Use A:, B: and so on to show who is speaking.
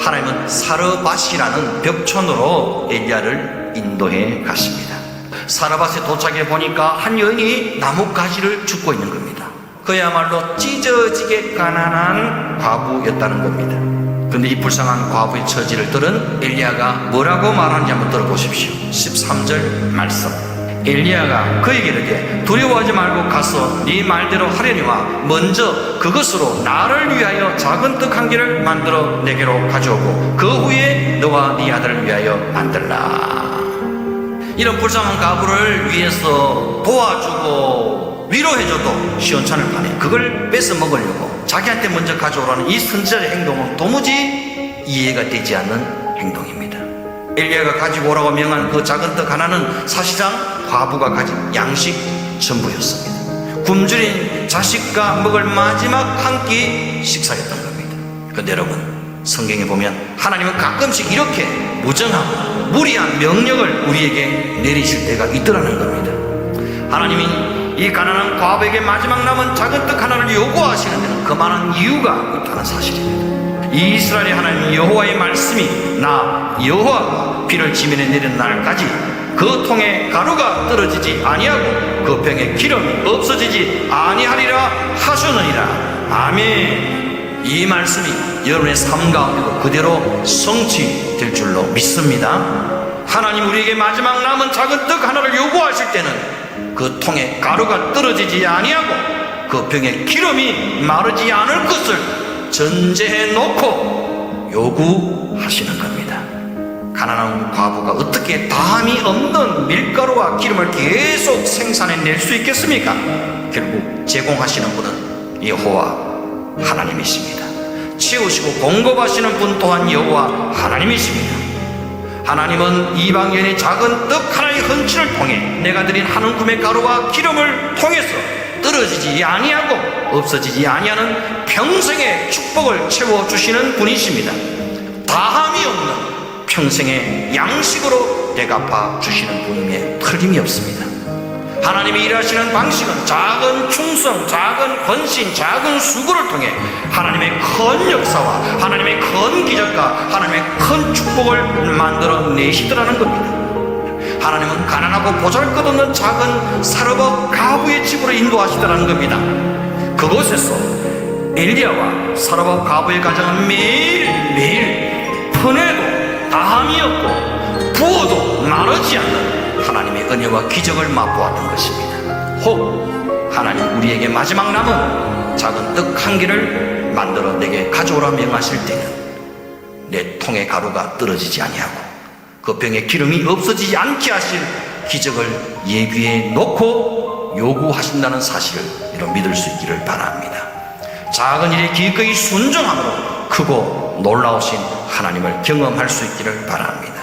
A: 하나님은 사르밧이라는 벽촌으로 엘리야를 인도해 가십니다. 사르밧에 도착해 보니까 한 여인이 나뭇가지를 줍고 있는 겁니다. 그야말로 찢어지게 가난한 과부였다는 겁니다. 근데 이 불쌍한 과부의 처지를 들은 엘리야가 뭐라고 말하는지 한번 들어보십시오. 13절 말씀. 엘리야가 그에게 이르되 두려워하지 말고 가서 네 말대로 하려니와 먼저 그것으로 나를 위하여 작은 떡 한 개를 만들어 내게로 가져오고 그 후에 너와 네 아들을 위하여 만들라. 이런 불쌍한 가부를 위해서 도와주고 위로해줘도 시원찮을 판에 그걸 뺏어 먹으려고 자기한테 먼저 가져오라는 이 선지자의 행동은 도무지 이해가 되지 않는 행동입니다. 엘리야가 가지고 오라고 명한 그 작은 떡 하나는 사실상 과부가 가진 양식 전부였습니다. 굶주린 자식과 먹을 마지막 한 끼 식사였던 겁니다. 그런데 여러분 성경에 보면 하나님은 가끔씩 이렇게 무정하고 무리한 명령을 우리에게 내리실 때가 있더라는 겁니다. 하나님이 이 가난한 과부에게 마지막 남은 작은 떡 하나를 요구하시는 데는 그만한 이유가 있다는 사실입니다. 이 이스라엘의 하나님 여호와의 말씀이 나 여호와가 비를 지면에 내리는 날까지 그 통에 가루가 떨어지지 아니하고 그 병에 기름이 없어지지 아니하리라 하셨느니라. 아멘. 이 말씀이 여러분의 삶 가운데도 그대로 성취될 줄로 믿습니다. 하나님 우리에게 마지막 남은 작은 떡 하나를 요구하실 때는 그 통에 가루가 떨어지지 아니하고 그 병에 기름이 마르지 않을 것을 전제해 놓고 요구하시는 겁니다. 가난한 과부가 어떻게 담이 없는 밀가루와 기름을 계속 생산해낼 수 있겠습니까? 결국 제공하시는 분은 여호와 하나님이십니다. 치우시고 공급하시는 분 또한 여호와 하나님이십니다. 하나님은 이방인의 작은 떡 하나의 헌신을 통해 내가 드린 한 움큼의 가루와 기름을 통해서 떨어지지 아니하고 없어지지 아니하는 평생의 축복을 채워 주시는 분이십니다. 다함이 없는 평생의 양식으로 대갚아 주시는 분임에 틀림이 없습니다. 하나님이 일하시는 방식은 작은 충성, 작은 헌신, 작은 수고를 통해 하나님의 큰 역사와 하나님의 큰 기적과 하나님의 큰 축복을 만들어 내시더라는 겁니다. 하나님은 가난하고 보잘것없는 작은 사르밧 가부의 집으로 인도하시더라는 겁니다. 그곳에서 엘리야와 사르밧 가부의 가정은 매일매일 편해도 다함이 없고 부어도 마르지 않는 하나님의 은혜와 기적을 맛보았던 것입니다. 혹 하나님 우리에게 마지막 남은 작은 떡 한 개를 만들어 내게 가져오라 명하실 때는 내 통의 가루가 떨어지지 아니하고 그 병에 기름이 없어지지 않게 하실 기적을 예비해 놓고 요구하신다는 사실을 믿을 수 있기를 바랍니다. 작은 일에 기꺼이 순종함으로 크고 놀라우신 하나님을 경험할 수 있기를 바랍니다.